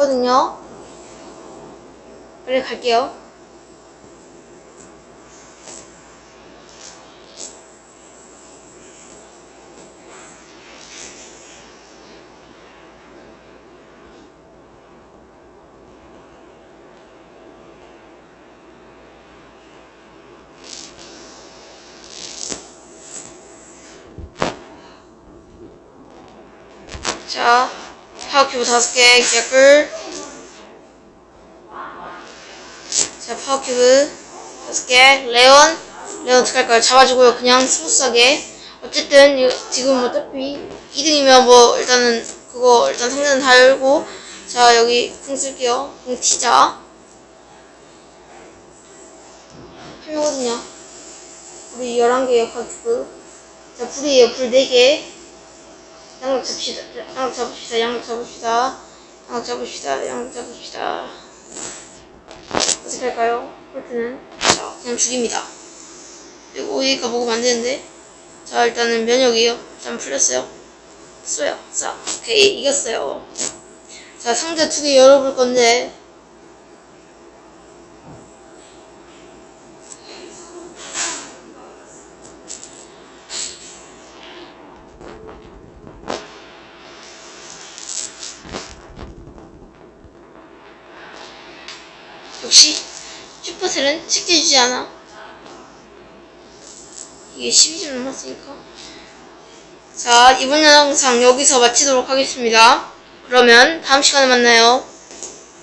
있거든요. 빨리 갈게요. 자, 파워큐브 다섯 개, 개꿀. 자, 파워큐브 다섯 개, 레온. 레온 어떻게 할까요? 잡아주고요. 그냥 스무스하게. 어쨌든, 지금 어차피 2등이면 뭐, 일단은, 그거, 일단 상자는 다 열고. 자, 여기 궁 쓸게요. 궁 튀자. 한 명거든요. 우리 11개의 파워큐브. 자, 불이에요. 불 4개. 양력 잡시다. 양력 잡읍시다. 양력 잡읍시다. 양력 잡읍시다. 양력 잡읍시다. 어떻게 할까요? 폴트는 자 그냥 죽입니다. 그리고 여기가 먹으면 안 되는데. 자 일단은 면역이요. 일단 풀렸어요. 쏘요. 자 오케이 이겼어요. 자 상자 두 개 열어볼 건데. 역시 슈퍼셀은 쉽게 주지 않아. 이게 12점 남았으니까. 자, 이번 영상 여기서 마치도록 하겠습니다. 그러면 다음 시간에 만나요.